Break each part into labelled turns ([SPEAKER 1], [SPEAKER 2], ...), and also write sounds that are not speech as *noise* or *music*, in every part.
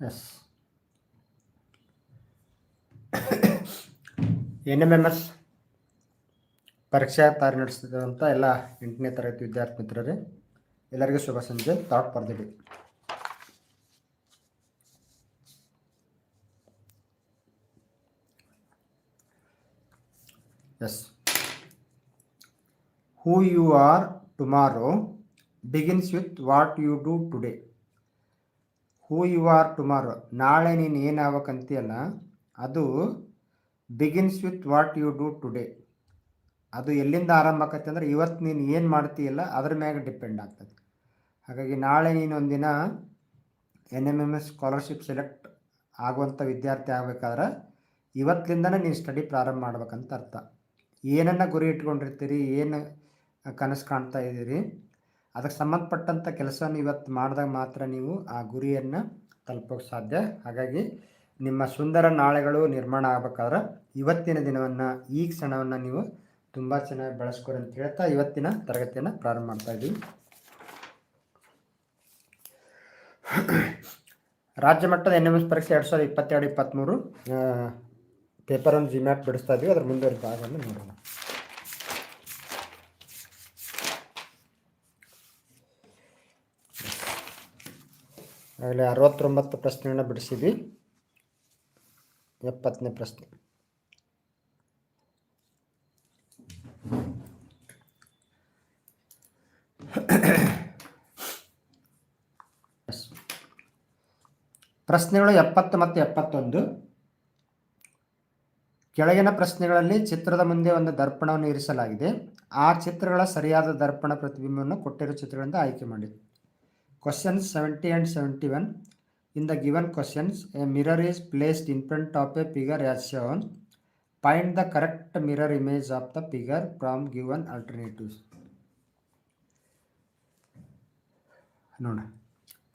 [SPEAKER 1] Yes N M M S ಪರೀಕ್ಷಾ ತಯಾರಿ ನಡೆಸ್ತಿದ್ದಂಥ ಎಲ್ಲ ಎಂಟನೇ ತರಗತಿ ವಿದ್ಯಾರ್ಥಿ ಮಿತ್ರರೇ, ಎಲ್ಲರಿಗೂ ಶುಭ ಸಂಜೆ. Thought ಪಡೆದಿಡಿ is who you are tomorrow begins with what you do today who you are tomorrow ನಾಳೆ ನೀನು ಏನು ಆಗ್ಬೇಕಂತೀಯಲ್ಲ ಅದು begins with what you do today ಅದು ಎಲ್ಲಿಂದ ಆರಂಭ ಆಗತ್ತೆ ಅಂದರೆ ಇವತ್ತು ನೀನು ಏನು ಮಾಡ್ತೀಯಲ್ಲ, ಅದ್ರ ಮ್ಯಾಗ ಡಿಪೆಂಡ್ ಆಗ್ತದೆ. ಹಾಗಾಗಿ ನಾಳೆ ನೀನು ಒಂದಿನ N M M S scholarship select ಆಗುವಂಥ ವಿದ್ಯಾರ್ಥಿ ಆಗಬೇಕಾದ್ರೆ ಇವತ್ತಿಂದನೇ ನೀನು ಸ್ಟಡಿ ಪ್ರಾರಂಭ ಮಾಡ್ಬೇಕಂತ ಅರ್ಥ. ಏನನ್ನು ಗುರಿ ಇಟ್ಕೊಂಡಿರ್ತೀರಿ, ಏನು ಕನಸು ಕಾಣ್ತಾ ಇದ್ದೀರಿ ಅದಕ್ಕೆ ಸಂಬಂಧಪಟ್ಟಂಥ ಕೆಲಸವನ್ನು ಇವತ್ತು ಮಾಡಿದಾಗ ಮಾತ್ರ ನೀವು ಆ ಗುರಿಯನ್ನು ತಲುಪೋಕೆ ಸಾಧ್ಯ. ಹಾಗಾಗಿ ನಿಮ್ಮ ಸುಂದರ ನಾಳೆಗಳು ನಿರ್ಮಾಣ ಆಗಬೇಕಾದ್ರೆ ಇವತ್ತಿನ ದಿನವನ್ನು, ಈ ಕ್ಷಣವನ್ನು ನೀವು ತುಂಬ ಚೆನ್ನಾಗಿ ಬಳಸ್ಕೊರಿ ಅಂತ ಹೇಳ್ತಾ ಇವತ್ತಿನ ತರಗತಿಯನ್ನು ಪ್ರಾರಂಭ ಮಾಡ್ತಾ ಇದ್ದೀವಿ. ರಾಜ್ಯ ಮಟ್ಟದ ಎನ್ ಎಂ ಎಸ್ ಪರೀಕ್ಷೆ ಎರಡು ಸಾವಿರದ ಇಪ್ಪತ್ತೆರಡು ಇಪ್ಪತ್ತ್ಮೂರು ಪೇಪರನ್ನು ಜಿಮ್ಯಾಟ್ ಬಿಡಿಸ್ತಾ ಇದ್ದೀವಿ. ಅದರ ಮುಂದೆ ಭಾಗವನ್ನು ನೋಡೋಣ. ಆಗಲೇ ಅರವತ್ತೊಂಬತ್ತು ಪ್ರಶ್ನೆಯನ್ನು ಬಿಡಿಸಿದ್ವಿ. ಎಪ್ಪತ್ತನೇ ಪ್ರಶ್ನೆ. ಪ್ರಶ್ನೆಗಳು ಎಪ್ಪತ್ತು ಮತ್ತು ಎಪ್ಪತ್ತೊಂದು. ಕೆಳಗಿನ ಪ್ರಶ್ನೆಗಳಲ್ಲಿ ಚಿತ್ರದ ಮುಂದೆ ಒಂದು ದರ್ಪಣವನ್ನು ಇರಿಸಲಾಗಿದೆ. ಆ ಚಿತ್ರಗಳ ಸರಿಯಾದ ದರ್ಪಣ ಪ್ರತಿಬಿಂಬವನ್ನು ಕೊಟ್ಟಿರುವ ಚಿತ್ರಗಳಿಂದ ಆಯ್ಕೆ ಮಾಡಿ. Seventy and seventy one in the given questions a mirror is placed in front of a figure as shown find the correct mirror image of the figure from given alternatives ನೋಡ.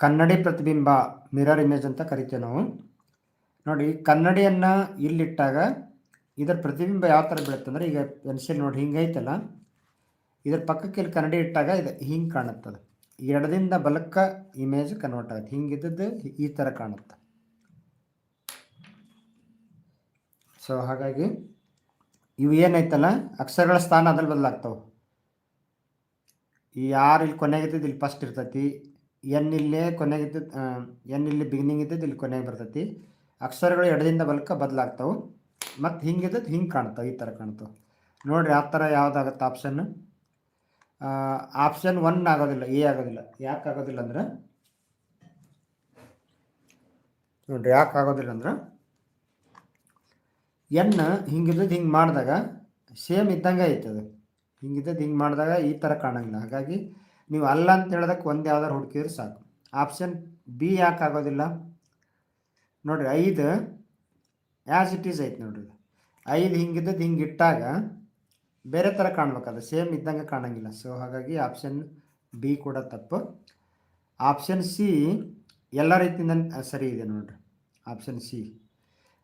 [SPEAKER 1] ಕನ್ನಡಿ ಪ್ರತಿಬಿಂಬ ಮಿರರ್ ಇಮೇಜ್ ಅಂತ ಕರಿತೇವೆ ನಾವು. ನೋಡಿ, ಕನ್ನಡಿಯನ್ನು ಇಲ್ಲಿಟ್ಟಾಗ ಇದರ ಪ್ರತಿಬಿಂಬ ಯಾವ ಥರ ಬೀಳುತ್ತೆ ಅಂದರೆ ಈಗ ಪೆನ್ಸಿಲ್ ನೋಡಿ ಹಿಂಗೈತಲ್ಲ. ಇದರ ಪಕ್ಕಕ್ಕೆ ಇಲ್ಲಿ ಕನ್ನಡಿ ಇಟ್ಟಾಗ ಇದು ಹಿಂಗೆ ಕಾಣುತ್ತದೆ. ಎಡದಿಂದ ಬಲಕ್ಕ ಇಮೇಜ್ ಕನ್ವರ್ಟ್ ಆಗುತ್ತೆ. ಹಿಂಗಿದ್ದದ್ದು ಈ ಥರ ಕಾಣುತ್ತೆ. ಸೊ ಹಾಗಾಗಿ ಇವು ಏನೈತಲ್ಲ ಅಕ್ಷರಗಳ ಸ್ಥಾನ ಅದ್ರಲ್ಲಿ ಬದಲಾಗ್ತಾವೆ. ಯಾರು ಇಲ್ಲಿ ಕೊನೆಗಿದ್ದದ್ದು ಇಲ್ಲಿ ಫಸ್ಟ್ ಇರ್ತೈತಿ. ಎನ್ ಇಲ್ಲೇ ಕೊನೆಗಿದ್ದ ಎನ್ ಇಲ್ಲಿ ಬಿಗಿನಿಂಗ್ ಇದ್ದದ್ದು ಇಲ್ಲಿ ಕೊನೆಗೆ ಬರ್ತೈತಿ. ಅಕ್ಷರಗಳು ಎಡದಿಂದ ಬಲಕ್ಕೆ ಬದಲಾಗ್ತವೆ. ಮತ್ತು ಹಿಂಗಿದ್ದದ್ದು ಹಿಂಗೆ ಕಾಣ್ತಾವೆ, ಈ ಥರ ಕಾಣ್ತಾವೆ. ನೋಡಿರಿ, ಆ ಥರ ಯಾವುದಾಗತ್ತೆ ಆಪ್ಷನ್ ಆಪ್ಷನ್ ಒನ್ ಆಗೋದಿಲ್ಲ ಎ ಆಗೋದಿಲ್ಲ. ಯಾಕೆ ಆಗೋದಿಲ್ಲ ಅಂದ್ರೆ, ನೋಡ್ರಿ ಯಾಕೆ ಆಗೋದಿಲ್ಲ ಅಂದ್ರೆ ಎನ್ ಹಿಂಗಿದ್ದದ್ದು ಹಿಂಗೆ ಮಾಡಿದಾಗ ಸೇಮ್ ಇದ್ದಂಗೆ ಅದು ಹಿಂಗಿದ್ದದ್ದು ಹಿಂಗೆ ಮಾಡಿದಾಗ ಈ ಥರ ಕಾಣಂಗಿಲ್ಲ. ಹಾಗಾಗಿ ನೀವು ಅಲ್ಲ ಅಂತ ಹೇಳೋದಕ್ಕೆ ಒಂದು ಯಾವ್ದಾರು ಹುಡುಕಿದ್ರೆ ಸಾಕು. ಆಪ್ಷನ್ ಬಿ ಯಾಕೆ ಆಗೋದಿಲ್ಲ? ನೋಡಿರಿ, ಐದು ಆ್ಯಸ್ ಇಟ್ ಈಸ್ ಐತೆ ನೋಡ್ರಿ. ಐದು ಹಿಂಗಿದ್ದದ್ದು ಹಿಂಗೆ ಇಟ್ಟಾಗ ಬೇರೆ ಥರ ಕಾಣಬೇಕಾದ್ರೆ ಸೇಮ್ ಇದ್ದಂಗೆ ಕಾಣಂಗಿಲ್ಲ. ಸೊ ಹಾಗಾಗಿ ಆಪ್ಷನ್ ಬಿ ಕೂಡ ತಪ್ಪು. ಆಪ್ಷನ್ ಸಿ ಎಲ್ಲ ರೀತಿಯಿಂದ ಸರಿ ಇದೆ ನೋಡ್ರಿ. ಆಪ್ಷನ್ ಸಿ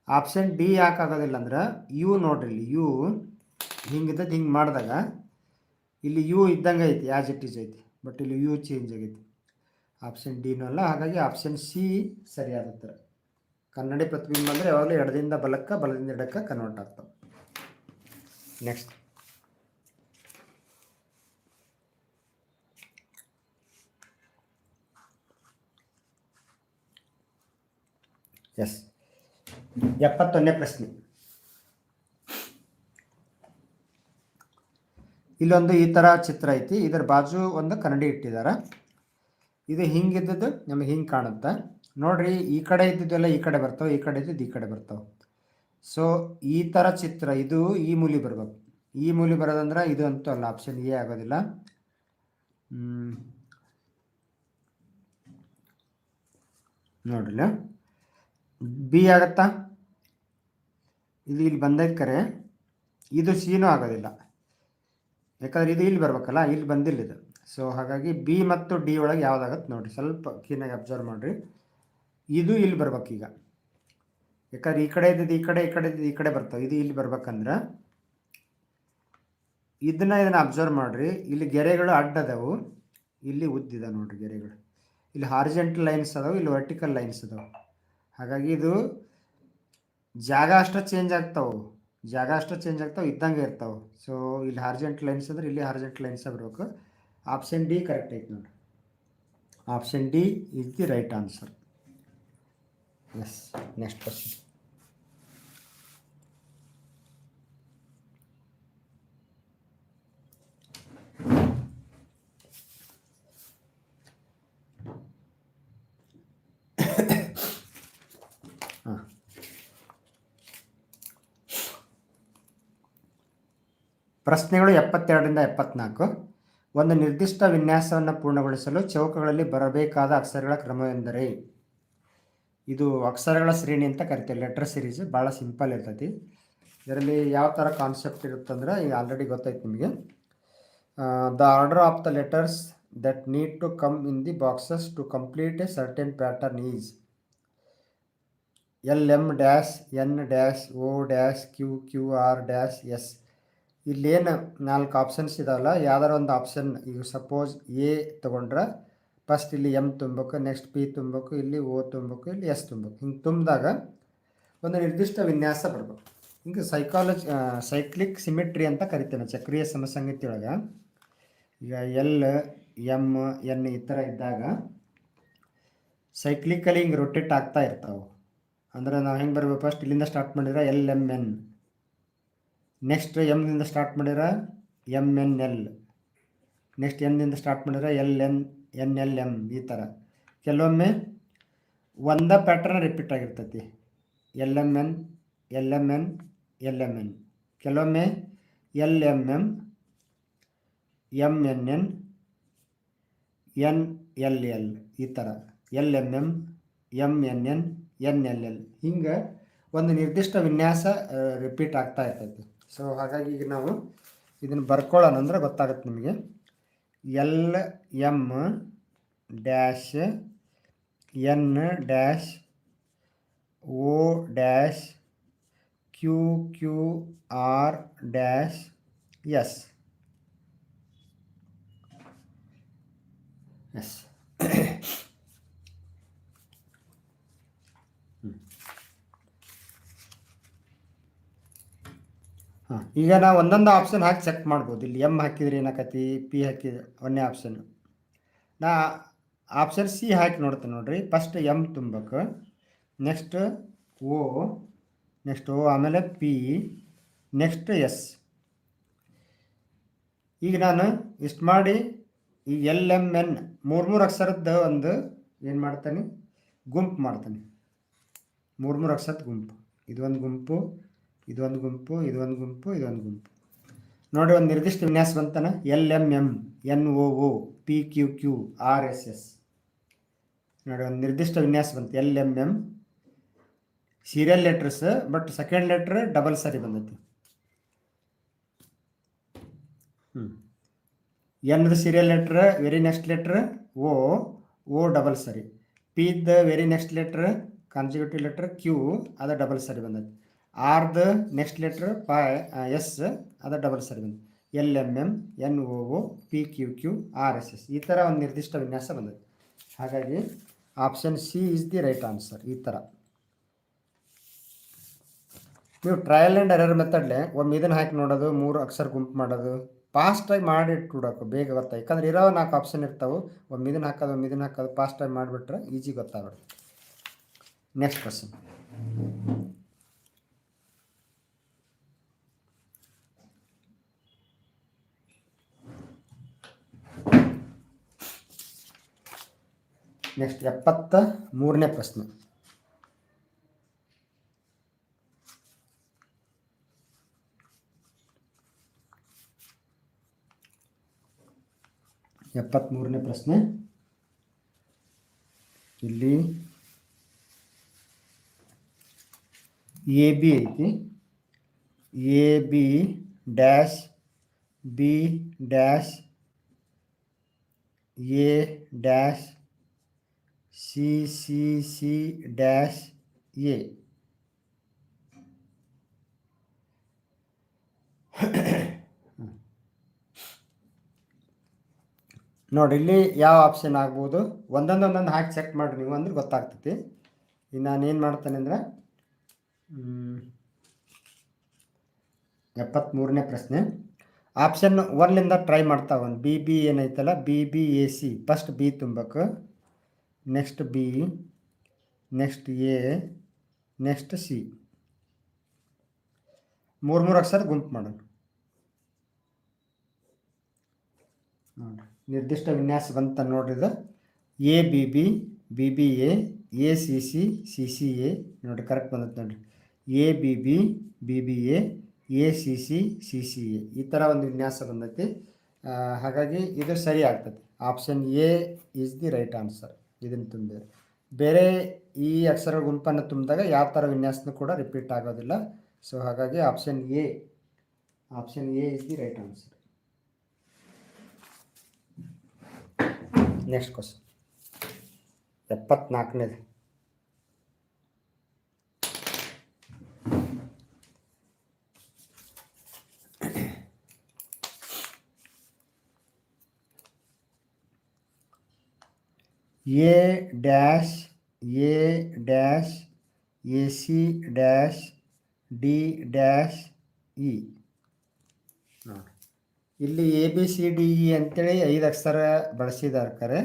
[SPEAKER 1] ಆಪ್ಷನ್ ಡಿ ಯಾಕೆ ಆಗೋದಿಲ್ಲ ಅಂದ್ರೆ ಯು ನೋಡ್ರಿ ಇಲ್ಲಿ. ಯು ಹಿಂಗಿದ್ದದ್ದು ಹಿಂಗೆ ಮಾಡಿದಾಗ ಇಲ್ಲಿ ಯು ಇದ್ದಂಗೆ ಐತಿ ಆ್ಯಸ್ ಇಟ್ ಈಸ್ ಐತಿ. ಬಟ್ ಇಲ್ಲಿ ಯು ಚೇಂಜ್ ಆಗೈತಿ. ಆಪ್ಷನ್ ಡಿನೂ ಅಲ್ಲ. ಹಾಗಾಗಿ ಆಪ್ಷನ್ ಸಿ ಸರಿಯಾದ ಉತ್ತರ. ಕನ್ನಡಿ ಪ್ರತಿಬಿಂಬ ಅಂದರೆ ಯಾವಾಗಲೂ ಎಡದಿಂದ ಬಲಕ್ಕೆ, ಬಲದಿಂದ ಎಡಕ್ಕೆ ಕನ್ವರ್ಟ್ ಆಗ್ತವೆ. Next yes. ಎಪ್ಪತ್ತೊಂದನೇ ಪ್ರಶ್ನೆ. ಇಲ್ಲೊಂದು ಈ ಥರ ಚಿತ್ರ ಐತಿ. ಇದರ ಬಾಜು ಒಂದು ಕನ್ನಡಿ ಇಟ್ಟಿದ್ದಾರೆ ಇದು ಹಿಂಗಿದ್ದದ್ದು ನಮಗೆ ಹಿಂಗೆ ಕಾಣುತ್ತೆ. ನೋಡ್ರಿ, ಈ ಕಡೆ ಇದ್ದಿದ್ದೆಲ್ಲ ಈ ಕಡೆ ಬರ್ತಾವೆ, ಈ ಕಡೆ ಇದ್ದಿದ್ದು ಈ ಕಡೆ ಬರ್ತಾವೆ. ಸೊ ಈ ಥರ ಚಿತ್ರ, ಇದು ಈ ಮೂಲಿ ಬರ್ಬೇಕು. ಈ ಮೂಲಿ ಬರೋದಂದ್ರೆ ಇದು ಅಂತೂ ಅಲ್ಲ ಆಪ್ಷನ್ ಎ ಆಗೋದಿಲ್ಲ. ನೋಡ್ರಿ ಬಿ ಆಗತ್ತಾ? ಇದು ಇಲ್ಲಿ ಬಂದಕ್ಕರೆ ಕರೆ. ಇದು ಸೀನೂ ಆಗೋದಿಲ್ಲ. ಯಾಕಂದ್ರೆ ಇದು ಇಲ್ಲಿ ಬರ್ಬೇಕಲ್ಲ, ಇಲ್ಲಿ ಬಂದಿಲ್ಲ ಇದು. ಸೊ ಹಾಗಾಗಿ ಬಿ ಮತ್ತು ಡಿ ಒಳಗೆ ಯಾವುದಾಗತ್ತೆ ನೋಡಿರಿ. ಸ್ವಲ್ಪ ಕ್ಲೀನಾಗಿ ಅಬ್ಸರ್ವ್ ಮಾಡಿರಿ. ಇದು ಇಲ್ಲಿ ಬರ್ಬೇಕೀಗ ಯಾಕಂದ್ರೆ ಈ ಕಡೆ ಇದ್ದಿದ್ದು, ಈ ಕಡೆ ಈ ಕಡೆ ಇದ್ದಿದ್ದು, ಈ ಕಡೆ ಬರ್ತಾವೆ ಇದು ಇಲ್ಲಿ ಬರ್ಬೇಕಂದ್ರೆ ಇದನ್ನ ಇದನ್ನು ಅಬ್ಸರ್ವ್ ಮಾಡಿರಿ. ಇಲ್ಲಿ ಗೆರೆಗಳು ಅಡ್ಡದವು. ಇಲ್ಲಿ ಉದ್ದಿದೆ ನೋಡಿರಿ ಗೆರೆಗಳು. ಇಲ್ಲಿ ಹಾರಿಜೆಂಟಲ್ ಲೈನ್ಸ್ ಅದಾವೆ, ಇಲ್ಲಿ ವರ್ಟಿಕಲ್ ಲೈನ್ಸ್ ಅದಾವೆ. ಹಾಗಾಗಿ ಇದು ಜಾಗ ಅಷ್ಟು ಚೇಂಜ್ ಆಗ್ತಾವೆ. ಜಾಗ ಅಷ್ಟು ಚೇಂಜ್ ಆಗ್ತಾವೆ, ಇದ್ದಂಗೆ ಇರ್ತಾವೆ. ಸೊ ಇಲ್ಲಿ ಹಾರ್ಜೆಂಟ್ ಲೈನ್ಸ್ ಅಂದ್ರೆ ಇಲ್ಲಿ ಹಾರ್ಜೆಂಟ್ ಲೈನ್ಸ್ ಬರಬೇಕು ಆಪ್ಷನ್ ಡಿ ಕರೆಕ್ಟ್ ಐತೆ ನೋಡಿ option D is the right answer yes next question ಪ್ರಶ್ನೆಗಳು ಎಪ್ಪತ್ತೆರಡರಿಂದ ಎಪ್ಪತ್ನಾಲ್ಕು. ಒಂದು ನಿರ್ದಿಷ್ಟ ವಿನ್ಯಾಸವನ್ನು ಪೂರ್ಣಗೊಳಿಸಲು ಚೌಕಗಳಲ್ಲಿ ಬರಬೇಕಾದ ಅಕ್ಷರಗಳ ಕ್ರಮವೆಂದರೆ, ಇದು ಅಕ್ಷರಗಳ ಶ್ರೇಣಿ ಅಂತ ಕರಿತೀವಿ ಲೆಟರ್ ಸಿರೀಸ್ ಭಾಳ ಸಿಂಪಲ್ ಇರ್ತೈತಿ. ಇದರಲ್ಲಿ ಯಾವ ಥರ ಕಾನ್ಸೆಪ್ಟ್ ಇರುತ್ತಂದ್ರೆ ಈಗ ಆಲ್ರೆಡಿ ಗೊತ್ತಾಯ್ತು ನಿಮಗೆ. The order of the letters that need to come in the boxes to complete a certain pattern is L M dash N dash O dash Q Q R dash S ಇಲ್ಲೇನು ನಾಲ್ಕು options ಇದಾವಲ್ಲ, ಯಾವ್ದಾರ ಒಂದು option ಈಗ suppose A ತೊಗೊಂಡ್ರೆ first ಇಲ್ಲಿ M ತುಂಬಬೇಕು next P ತುಂಬಬೇಕು, ಇಲ್ಲಿ ಓ ತುಂಬಬೇಕು, ಇಲ್ಲಿ ಎಸ್ ತುಂಬಬೇಕು. ಹಿಂಗೆ ತುಂಬಿದಾಗ ಒಂದು ನಿರ್ದಿಷ್ಟ ವಿನ್ಯಾಸ ಬರ್ಬೇಕು. ಹಿಂಗೆ ಸೈಕಾಲಜಿ ಸೈಕ್ಲಿಕ್ ಸಿಮಿಟ್ರಿ ಅಂತ ಕರಿತೇವೆ ಚಕ್ರೀಯ ಸಮಸಂಗತಿ ಒಳಗೆ ಈಗ ಎಲ್ ಎಂ ಎನ್ ಈ ಥರ ಇದ್ದಾಗ ಸೈಕ್ಲಿಕಲಿ ಹಿಂಗೆ ರೊಟೇಟ್ ಆಗ್ತಾ ಇರ್ತಾವೆ. ಅಂದ್ರೆ ನಾವು ಹೆಂಗೆ ಬರ್ಬೇಕು ಫಸ್ಟ್ ಇಲ್ಲಿಂದ ಸ್ಟಾರ್ಟ್ ಮಾಡಿದ್ರೆ ಎಲ್ ಎಂ ಎನ್ ನೆಕ್ಸ್ಟ್ ಎಮ್ನಿಂದ ಸ್ಟಾರ್ಟ್ ಮಾಡಿದ್ರೆ ಎಂ ಎನ್ ಎಲ್ ನೆಕ್ಸ್ಟ್ ಎನ್ನಿಂದ ಸ್ಟಾರ್ಟ್ ಮಾಡಿದ್ರೆ L N N L M ಈ ಥರ ಕೆಲವೊಮ್ಮೆ ಒಂದ ಪ್ಯಾಟ್ರನ್ ರಿಪೀಟ್ ಆಗಿರ್ತೈತಿ. L M N L M N L M N ಕೆಲವೊಮ್ಮೆ L M M M N N N L L ಈ ಥರ L M M M N N N L L ಹಿಂಗೆ ಒಂದು ನಿರ್ದಿಷ್ಟ ವಿನ್ಯಾಸ ರಿಪೀಟ್ ಆಗ್ತಾ ಇರ್ತೈತಿ. ಸೊ ಹಾಗಾಗಿ ಈಗ ನಾವು ಇದನ್ನು ಬರ್ಕೊಳ್ಳೋಣ ಅಂದರೆ ಗೊತ್ತಾಗುತ್ತೆ ನಿಮಗೆ. L M dash N dash O dash Q Q R dash S S ಈಗ ನಾವು ಒಂದೊಂದು ಆಪ್ಷನ್ ಹಾಕಿ ಚೆಕ್ ಮಾಡ್ಬೋದು. ಇಲ್ಲಿ ಎಂ ಹಾಕಿದ್ರೆ ಏನಾಕತಿ? ಪಿ ಹಾಕಿದ್ರೆ ಒಂದೇ ಆಪ್ಷನ್ ನಾ ಆಪ್ಷನ್ ಸಿ ಹಾಕಿ ನೋಡ್ತೇನೆ ನೋಡ್ರಿ. ಫಸ್ಟ್ ಎಂ ತುಂಬಬೇಕು. ನೆಕ್ಸ್ಟ್ ಓ ನೆಕ್ಸ್ಟ್ ಓ ಆಮೇಲೆ ಪಿ ನೆಕ್ಸ್ಟ್ ಎಸ್ ಈಗ ನಾನು ಇಷ್ಟು ಮಾಡಿ ಈ ಎಲ್ ಎಂ ಎನ್ ಮೂರು ಮೂರು ಅಕ್ಷರದ್ದು ಒಂದು ಏನು ಮಾಡ್ತಾನೆ? ಗುಂಪು ಮಾಡ್ತಾನೆ. ಮೂರು ಮೂರು ಅಕ್ಷರದ ಗುಂಪು. ಇದೊಂದು ಗುಂಪು. ಇದೊಂದು ಗುಂಪು ಇದೊಂದು ಗುಂಪು ಇದೊಂದು ಗುಂಪು. ನೋಡಿ ಒಂದು ನಿರ್ದಿಷ್ಟ ವಿನ್ಯಾಸ ಬಂತಾನೆ. L M M N O O, P Q Q, R S S. ನೋಡಿ ಒಂದು ನಿರ್ದಿಷ್ಟ ವಿನ್ಯಾಸ ಬಂತು. L M M serial letters, but second letter double ಸರಿ ಬಂದೈತಿ ಹ್ಞೂ ಎನ್ದು serial letter, very next letter O O double ಸರಿ. The very next letter consecutive letter, Q, ಅದು ಡಬಲ್ ಸರಿ ಬಂದೈತಿ ಆರ್ದ ನೆಕ್ಸ್ಟ್ ಲೆಟ್ರ್ ಪ ಎಸ್ ಅದು ಡಬಲ್ ಸರ್ ಬಂದು L M M N O O P Q Q R S S ಈ ಥರ ಒಂದು ನಿರ್ದಿಷ್ಟ ವಿನ್ಯಾಸ ಬಂದಿದೆ ಹಾಗಾಗಿ option C is the right answer ಈ ಥರ ನೀವು ಟ್ರಯಲ್ ಆ್ಯಂಡ್ ಎರರ್ ಮೆಥಡ್ಲೆ ಒಮ್ಮೆ ಇದನ್ನು ಹಾಕಿ ನೋಡೋದು, ಮೂರು ಅಕ್ಷರ ಗುಂಪು ಮಾಡೋದು ಫಾಸ್ಟಾಗಿ ಮಾಡಿ ಇಟ್ಬಿಡೋಕೆ ಬೇಗ ಗೊತ್ತಾಗ ಯಾಕಂದ್ರೆ ಇರೋ ನಾಲ್ಕು ಆಪ್ಷನ್ ಇರ್ತಾವೆ. ಒಮ್ಮೆ ಇದನ್ನು ಹಾಕೋದು, ಒಮ್ಮೆ ಇದನ್ನು ಹಾಕೋದು ಫಾಸ್ಟಾಗಿ ಮಾಡಿಬಿಟ್ರೆ ಈಜಿ ಗೊತ್ತಾಗುತ್ತೆ ನೆಕ್ಸ್ಟ್ ಕ್ವಶನ್ ನೆಕ್ಸ್ಟ್ ಎಪ್ಪತ್ತ ಮೂರನೇ ಪ್ರಶ್ನೆ. ಎಪ್ಪತ್ತ್ಮೂರನೇ ಪ್ರಶ್ನೆ. ಇಲ್ಲಿ ಎ ಬಿ ಐತಿ. A B dash B dash, A dash C C C dash A ನೋಡಿ, ಇಲ್ಲಿ ಯಾವ ಆಪ್ಷನ್ ಆಗ್ಬೋದು? ಒಂದೊಂದು ಹಾಕಿ ಚೆಕ್ ಮಾಡಿರಿ ನೀವು ಅಂದ್ರೆ ಗೊತ್ತಾಗ್ತೈತಿ. ನಾನು ನಾನೇನು ಮಾಡ್ತೇನೆ ಅಂದ್ರೆ ಎಪ್ಪತ್ತ್ಮೂರನೇ ಪ್ರಶ್ನೆ. ಆಪ್ಷನ್ ಒನ್ಲಿಂದ ಟ್ರೈ ಮಾಡ್ತಾ ಒಂದು ಬಿ ಬಿ ಏನೈತಲ್ಲ? B B A C first B ತುಂಬಬೇಕು. Next B, next A, next C. ಮೂರು ಮೂರು ಅಕ್ಷರ ಗುಂಪು ಮಾಡೋಣ. ನೋಡಿರಿ, ನಿರ್ದಿಷ್ಟ ವಿನ್ಯಾಸ ಬಂತ ನೋಡ್ರಿ ಇದು. A, B B B B, A A, C C C C, A. ನೋಡಿರಿ ಕರೆಕ್ಟ್ ಬಂದೈತೆ ನೋಡಿರಿ. A, B B B B, A A, C C C C, A. ಈ ಥರ ಒಂದು ವಿನ್ಯಾಸ ಬಂದೈತಿ. ಹಾಗಾಗಿ ಇದು ಸರಿ ಆಗ್ತದೆ option A is the right answer. ಇದನ್ನು ತುಂಬಿದೆ ಬೇರೆ ಈ ಅಕ್ಷರಗಳ ಗುಂಪನ್ನು ತುಂಬಿದಾಗ ಯಾವ ಥರ ವಿನ್ಯಾಸನೂ ಕೂಡ ರಿಪೀಟ್ ಆಗೋದಿಲ್ಲ. ಸೊ ಹಾಗಾಗಿ option A option A is the right answer next question ಎಪ್ಪತ್ನಾಲ್ಕನೇದು. A dash A dash A C dash D dash E ಇಲ್ಲಿ A B C D E ಅಂತೇಳಿ ಐದು ಅಕ್ಷರ ಬಳಸಿದ್ದಾರೆ ಕರೆ.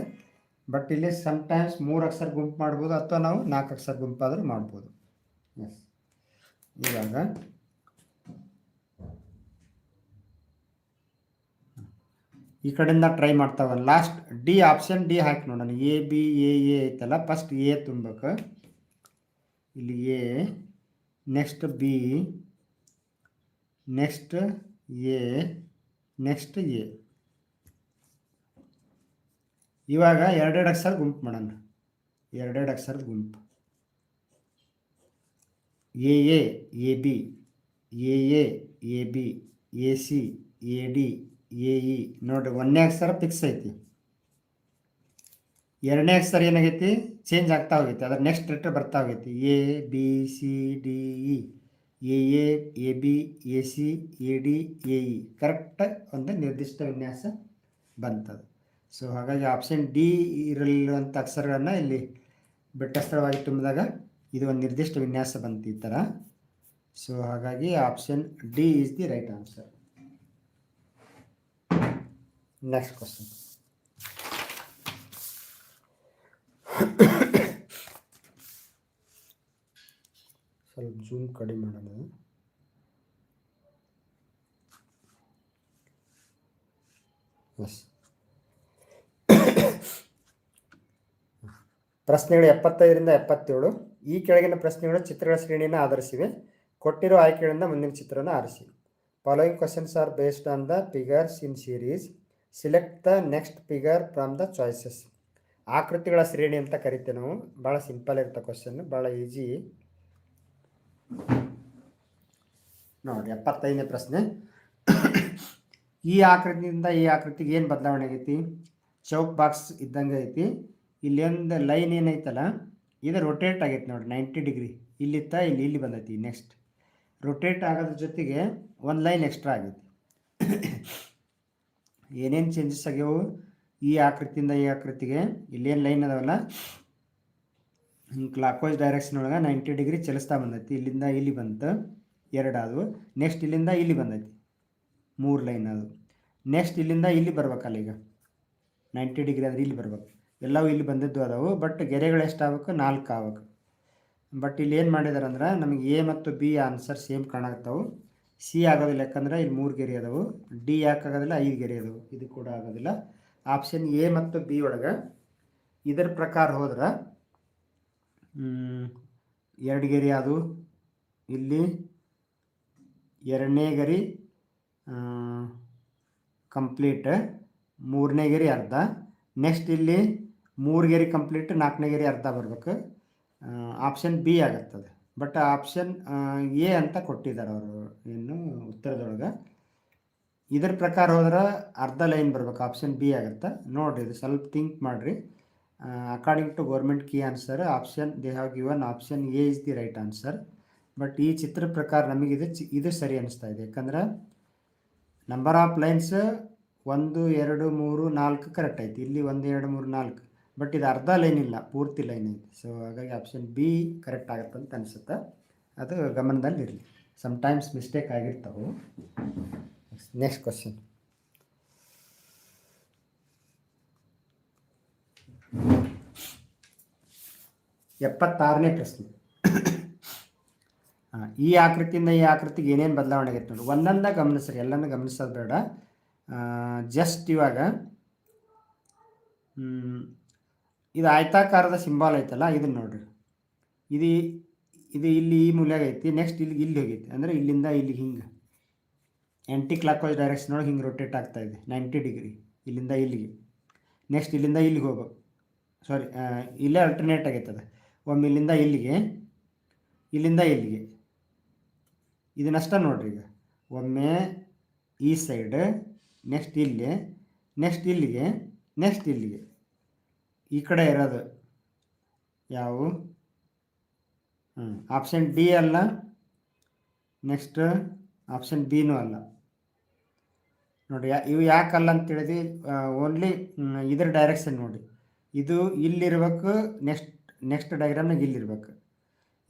[SPEAKER 1] ಬಟ್ ಇಲ್ಲಿ ಸಮ್ಟೈಮ್ಸ್ ಮೂರು ಅಕ್ಷರ ಗುಂಪು ಮಾಡ್ಬೋದು ಅಥವಾ ನಾವು ನಾಲ್ಕು ಅಕ್ಷರ ಗುಂಪಾದರೂ ಮಾಡ್ಬೋದು. ಎಸ್ ಇವಾಗ ಈ ಕಡೆಯಿಂದ ಟ್ರೈ ಮಾಡ್ತಾವೆ. ಲಾಸ್ಟ್ ಡಿ ಆಪ್ಷನ್ ಡಿ ಹಾಕಿ ನೋಡೋಣ. ಎ ಬಿ ಎ ಎ ಐತಲ್ಲ ಫಸ್ಟ್ ಎ ತುಂಬಬೇಕು. ಇಲ್ಲಿ A next B next A next A ಇವಾಗ ಎರಡೆರಡು ಅಕ್ಷರ ಗುಂಪು ಮಾಡೋಣ. ಎರಡೆರಡು ಅಕ್ಷರದ ಗುಂಪು. A A A B A A A B A C A D A, E, ನೋಡ್ರಿ, ಒಂದನೇ ಅಕ್ಷರ ಫಿಕ್ಸ್ ಐತಿ. ಎರಡನೇ ಅಕ್ಷರ ಏನಾಗೈತಿ? ಚೇಂಜ್ ಆಗ್ತಾ ಹೋಗೈತಿ. ಅದ್ರ ನೆಕ್ಸ್ಟ್ ಲೆಟರ್ ಬರ್ತಾ ಹೋಗೈತಿ. A, B, C, D, E. A A A, B, A, C, A, D, A, E. Correct ಒಂದು ನಿರ್ದಿಷ್ಟ ವಿನ್ಯಾಸ ಬಂತದು. ಸೊ ಹಾಗಾಗಿ ಆಪ್ಷನ್ ಡಿ ಇರಲಿರುವಂಥ ಅಕ್ಷರಗಳನ್ನು ಇಲ್ಲಿ ಬೆಟ್ಟಸ್ಥಳವಾಗಿ ತುಂಬಿದಾಗ ಇದು ಒಂದು ನಿರ್ದಿಷ್ಟ ವಿನ್ಯಾಸ ಬಂತು ಈ ಥರ. ಸೊ ಹಾಗಾಗಿ option D is the right answer next question. ಸ್ವಲ್ಪ ಜೂಮ್ ಕಡಿಮೆ ಮಾಡೋಣ. ಎಸ್ ಪ್ರಶ್ನೆಗಳು ಎಪ್ಪತ್ತೈದರಿಂದ ಎಪ್ಪತ್ತೇಳು. ಈ ಕೆಳಗಿನ ಪ್ರಶ್ನೆಗಳು ಚಿತ್ರಗಳ ಶ್ರೇಣಿಯನ್ನು ಆಧರಿಸಿವೆ. ಕೊಟ್ಟಿರೋ ಆಯ್ಕೆಗಳಿಂದ ಮುಂದಿನ ಚಿತ್ರವನ್ನು ಆರಿಸಿ. Following questions are based on the figures in series select the next figure from the choices ಆಕೃತಿಗಳ ಶ್ರೇಣಿ ಅಂತ ಕರಿತೇವೆ ನಾವು. ಭಾಳ ಸಿಂಪಲ್ ಇರುತ್ತೆ ಕ್ವಶನ್ ಭಾಳ ಈಸಿ ನೋಡಿ, ಎಪ್ಪತ್ತೈದನೇ ಪ್ರಶ್ನೆ. ಈ ಆಕೃತಿಯಿಂದ ಈ ಆಕೃತಿಗೆ ಏನು ಬದಲಾವಣೆ ಆಗೈತಿ? ಚೌಕ್ ಬಾಕ್ಸ್ ಇದ್ದಂಗೆ ಐತಿ. ಇಲ್ಲೊಂದು ಲೈನ್ ಏನೈತಲ್ಲ? ಇದು ರೊಟೇಟ್ ಆಗೈತಿ ನೋಡಿ ನೈಂಟಿ ಡಿಗ್ರಿ ಇಲ್ಲಿತ್ತ, ಇಲ್ಲಿ ಇಲ್ಲಿ ಬಂದೈತಿ. ನೆಕ್ಸ್ಟ್ ರೊಟೇಟ್ ಆಗೋದ್ರ ಜೊತೆಗೆ ಒಂದು ಲೈನ್ ಎಕ್ಸ್ಟ್ರಾ ಆಗೈತಿ. ಏನೇನು ಚೇಂಜಸ್ ಆಗ್ಯಾವು? ಈ ಆಕೃತಿಯಿಂದ ಈ ಆಕೃತಿಗೆ. ಇಲ್ಲೇನು ಲೈನ್ ಅದಾವಲ್ಲ? ಹಿಂಗೆ ಕ್ಲಾಕ್ವೈಸ್ ಡೈರೆಕ್ಷನ್ ಒಳಗೆ ನೈಂಟಿ ಡಿಗ್ರಿ ಚಲಿಸ್ತಾ ಬಂದೈತಿ. ಇಲ್ಲಿಂದ ಇಲ್ಲಿ ಬಂತು. ಎರಡು ಅದು ನೆಕ್ಸ್ಟ್ ಇಲ್ಲಿಂದ ಇಲ್ಲಿ ಬಂದೈತಿ. ಮೂರು ಲೈನ್ ಅದು ನೆಕ್ಸ್ಟ್ ಇಲ್ಲಿಂದ ಇಲ್ಲಿ ಬರ್ಬೇಕಲ್ಲ ಈಗ. ನೈಂಟಿ ಡಿಗ್ರಿ ಆದರೆ ಇಲ್ಲಿ ಬರ್ಬೇಕು. ಎಲ್ಲವೂ ಇಲ್ಲಿ ಬಂದಿದ್ದು ಅದಾವು. ಬಟ್ ಗೆರೆಗಳು ಎಷ್ಟು ಆಗ್ಬೇಕು? ನಾಲ್ಕು ಆಗ್ಬೇಕು. ಬಟ್ ಇಲ್ಲಿ ಏನು ಮಾಡಿದಾರೆ ಅಂದ್ರೆ ನಮಗೆ ಎ ಮತ್ತು ಬಿ ಆನ್ಸರ್ ಸೇಮ್ ಕಾಣಾಗ್ತಾವು ಸಿ ಆಗೋದಿಲ್ಲ, ಯಾಕಂದ್ರೆ ಇಲ್ಲಿ ಮೂರು ಗೆರೆ ಅದಾವು. ಡಿ ಯಾಕೆ ಆಗೋದಿಲ್ಲ, ಐದು ಗೆರೆ ಅದಾವು. ಇದು ಕೂಡ ಆಗೋದಿಲ್ಲ. ಆಪ್ಷನ್ ಎ ಮತ್ತು ಬಿ ಒಳಗೆ ಇದರ ಪ್ರಕಾರ ಹೋದ್ರೆ ಎರಡು ಗೆರೆ ಅದು ಇಲ್ಲಿ ಎರಡನೇ ಗರಿ ಕಂಪ್ಲೀಟ್ ಮೂರನೇ ಗೆರೆ ಅರ್ಧ. ನೆಕ್ಸ್ಟ್ ಇಲ್ಲಿ ಮೂರು ಗೆರೆ ಕಂಪ್ಲೀಟ್ ನಾಲ್ಕನೇ ಗೆರೆ ಅರ್ಧ ಬರಬೇಕು. ಆಪ್ಷನ್ ಬಿ ಆಗುತ್ತದೆ. ಬಟ್ ಆಪ್ಷನ್ ಎ ಅಂತ ಕೊಟ್ಟಿದ್ದಾರೆ ಅವರು. ಏನು ಉತ್ತರದೊಳಗೆ. ಇದ್ರ ಪ್ರಕಾರ ಹೋದ್ರೆ ಅರ್ಧ ಲೈನ್ ಬರ್ಬೇಕು. ಆಪ್ಷನ್ ಬಿ ಆಗುತ್ತೆ. ನೋಡಿರಿ, ಇದು ಸ್ವಲ್ಪ ಥಿಂಕ್ ಮಾಡಿರಿ. According to government key answer option they have given option A is the right answer but ಈ ಚಿತ್ರ ಪ್ರಕಾರ ನಮಗೆ ಇದು ಇದು ಸರಿ ಅನಿಸ್ತಾ ಇದೆ. ಯಾಕಂದ್ರೆ ನಂಬರ್ ಆಫ್ ಲೈನ್ಸ್ ಒಂದು, ಎರಡು, ಮೂರು, ನಾಲ್ಕು ಕರೆಕ್ಟ್ ಐತಿ. ಇಲ್ಲಿ ಒಂದು, ಎರಡು, ಮೂರು, ನಾಲ್ಕು. ಬಟ್ ಇದು ಅರ್ಧ ಲೈನ್ ಇಲ್ಲ, ಪೂರ್ತಿ ಲೈನ್ ಐತಿ ಸೊ ಹಾಗಾಗಿ ಆಪ್ಷನ್ ಬಿ ಕರೆಕ್ಟ್ ಆಗುತ್ತೆ ಅಂತ ಅನಿಸುತ್ತೆ. ಅದು ಗಮನದಲ್ಲಿ ಗಮನದಲ್ಲಿರಲಿ. ಸಮ್ಟೈಮ್ಸ್ ಮಿಸ್ಟೇಕ್ ಆಗಿರ್ತವೆ. ನೆಕ್ಸ್ಟ್ ಕ್ವಶನ್ ಎಪ್ಪತ್ತಾರನೇ ಪ್ರಶ್ನೆ. *coughs* ಈ ಆಕೃತಿಯಿಂದ ಈ ಆಕೃತಿಗೆ ಏನೇನು ಬದಲಾವಣೆ ಆಗೈತೆ ನೋಡಿ. ಒಂದೊಂದ ಗಮನಿಸ್ರಿ, ಎಲ್ಲನೂ ಗಮನಿಸೋದು ಬೇಡ. ಜಸ್ಟ್ ಇವಾಗ ಇದು ಆಯತಾಕಾರದ ಸಿಂಬಾಲ್ ಐತಲ್ಲ, ಇದನ್ನ ನೋಡ್ರಿ. ಇದು ಇದು ಇಲ್ಲಿ ಈ ಮೂಲ್ಯಾಗ ಐತಿ ನೆಕ್ಸ್ಟ್ ಇಲ್ಲಿ ಇಲ್ಲಿ ಹೋಗೈತಿ. ಅಂದರೆ ಇಲ್ಲಿಂದ ಇಲ್ಲಿ ಹಿಂಗೆ. ಆ್ಯಂಟಿ ಕ್ಲಾಕ್ ವೈಸ್ ಡೈರೆಕ್ಷನ್ ಒಳಗೆ ಹಿಂಗೆ ರೊಟೇಟ್ ಆಗ್ತಾ ಇದೆ ನೈಂಟಿ ಡಿಗ್ರಿ ಇಲ್ಲಿಂದ ಇಲ್ಲಿಗೆ. ನೆಕ್ಸ್ಟ್ ಇಲ್ಲಿಂದ ಇಲ್ಲಿಗೆ ಹೋಗ್ಬೇಕು ಸಾರಿ ಇಲ್ಲೇ ಅಲ್ಟರ್ನೇಟ್ ಆಗೈತದ. ಒಮ್ಮೆ ಇಲ್ಲಿಂದ ಇಲ್ಲಿಗೆ ಇಲ್ಲಿಂದ ಇಲ್ಲಿಗೆ. ಇದನ್ನಷ್ಟೇ ನೋಡ್ರಿ ಈಗ. ಒಮ್ಮೆ ಈ ಸೈಡ್ ನೆಕ್ಸ್ಟ್ ಇಲ್ಲಿ ನೆಕ್ಸ್ಟ್ ಇಲ್ಲಿಗೆ ನೆಕ್ಸ್ಟ್ ಇಲ್ಲಿಗೆ. ಈ ಕಡೆ ಇರೋದು. ಯಾವು? ಆಪ್ಷನ್ ಡಿ ಅಲ್ಲ. ನೆಕ್ಸ್ಟ್ ಆಪ್ಷನ್ ಬಿನೂ ಅಲ್ಲ. ನೋಡಿ ಇವು ಯಾಕಲ್ಲ ಅಂತ ಹೇಳಿದ್ವಿ ಓನ್ಲಿ ಇದ್ರ ಡೈರೆಕ್ಷನ್ ನೋಡಿ. ಇದು ಇಲ್ಲಿರ್ಬೇಕು ನೆಕ್ಸ್ಟ್ ನೆಕ್ಸ್ಟ್ ಡೈಗ್ರಾಮ್ನಾಗ ಇಲ್ಲಿರ್ಬೇಕು.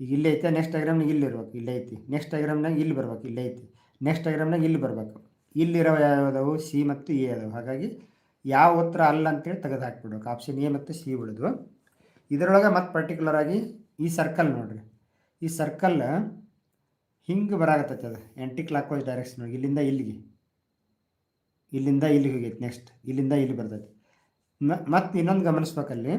[SPEAKER 1] ಈಗ ಇಲ್ಲಿ ಐತೆ ನೆಕ್ಸ್ಟ್ ಡೈಗ್ರಾಮ್ನಾಗ ಇಲ್ಲಿ ಇರ್ಬೇಕು ಇಲ್ಲೇ ಐತಿ. ನೆಕ್ಸ್ಟ್ ಡೈಗ್ರಾಮ್ನಾಗ ಇಲ್ಲಿ ಬರ್ಬೇಕು, ಇಲ್ಲೇ ಐತಿ. ನೆಕ್ಸ್ಟ್ ಡೈಗ್ರಾಮ್ನಾಗ ಇಲ್ಲಿ ಬರ್ಬೇಕು. ಇಲ್ಲಿರೋ ಯಾವ್ದವು ಸಿ ಮತ್ತು ಎ ಅದಾವು. ಹಾಗಾಗಿ ಯಾವ ಉತ್ತರ ಅಲ್ಲ ಅಂತೇಳಿ ತೆಗೆದು ಹಾಕ್ಬಿಡ್ಬೇಕು ಆಪ್ಷನ್ ಎ ಮತ್ತು ಸಿ ಉಳಿದು. ಇದರೊಳಗೆ ಮತ್ತು ಪರ್ಟಿಕ್ಯುಲರ್ ಆಗಿ ಈ ಸರ್ಕಲ್ ನೋಡ್ರಿ. ಈ ಸರ್ಕಲ್ ಹಿಂಗೆ ಬರಾಗತ್ತೈತೆ ಅದು. ಆ್ಯಂಟಿ ಕ್ಲಾಕ್ ವೈಸ್ ಡೈರೆಕ್ಷನ್ ಇಲ್ಲಿಂದ ಇಲ್ಲಿಗೆ. ಇಲ್ಲಿಂದ ಇಲ್ಲಿಗೆ ಹೋಗೈತೆ ನೆಕ್ಸ್ಟ್ ಇಲ್ಲಿಂದ ಇಲ್ಲಿ ಬರ್ತೈತಿ. ಮತ್ತು ಇನ್ನೊಂದು ಗಮನಿಸ್ಬೇಕಲ್ಲಿ.